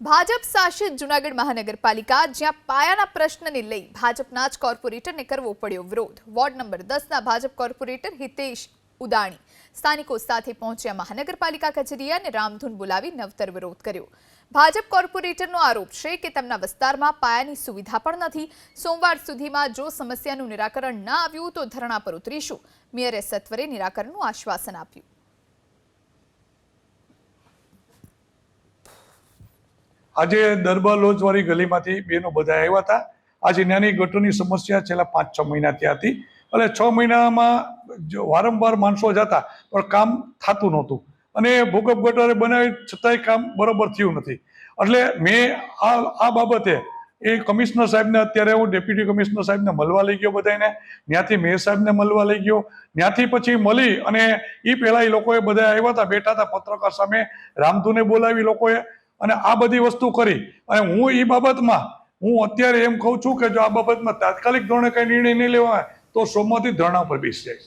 ભાજપ શાસિત જુનાગઢ મહાનગરપાલિકા જ્યાં પાયાના પ્રશ્નને લઈ ભાજપના જ કોર્પોરેટરને કરવો પડ્યો વિરોધ. વોર્ડ નંબર દસના ભાજપ કોર્પોરેટર હિતેશ ઉદાણી સ્થાનિકો સાથે પહોંચ્યા મહાનગરપાલિકા કચેરીએ અને રામધૂન બોલાવી નવતર વિરોધ કર્યો. ભાજપ કોર્પોરેટરનો આરોપ છે કે તેમના વિસ્તારમાં પાયાની સુવિધા પણ નથી. સોમવાર સુધીમાં જો સમસ્યાનું નિરાકરણ ન આવ્યું તો ધરણા પર ઉતરીશું. મેયરે સત્વરે નિરાકરણનું આશ્વાસન આપ્યું. આજે દરબાર લોજવાળી ગલીમાંથી બેનો બધા આવ્યા હતા. આજે નાની ગટરની સમસ્યા છેલ્લા પાંચ છ મહિનાથી હતી. એટલે છ મહિનામાં વારંવાર માણસો જતા પણ કામ થતું નહોતું. અને ભૂકંપ ગટરે બનાવી છતાંય કામ બરોબર થયું નથી. એટલે મેં આ આ બાબતે એ કમિશનર સાહેબને અત્યારે હું ડેપ્યુટી કમિશનર સાહેબને મળવા લઈ ગયો બધાને ત્યાંથી મેયર સાહેબને મળવા લઈ ગયો. ત્યાંથી પછી મળી અને એ પહેલાં એ લોકોએ બધા આવ્યા હતા, બેઠા હતા પત્રકાર સામે. રામધૂને બોલાવી લોકોએ. અને આ બધી વસ્તુ કરી. અને હું એ બાબતમાં, હું અત્યારે એમ કહું છું કે જો આ બાબતમાં તાત્કાલિક ધોરણે કઈ નિર્ણય નહીં લેવાય, તો સોમવારથી ધરણા પર બેસી જાય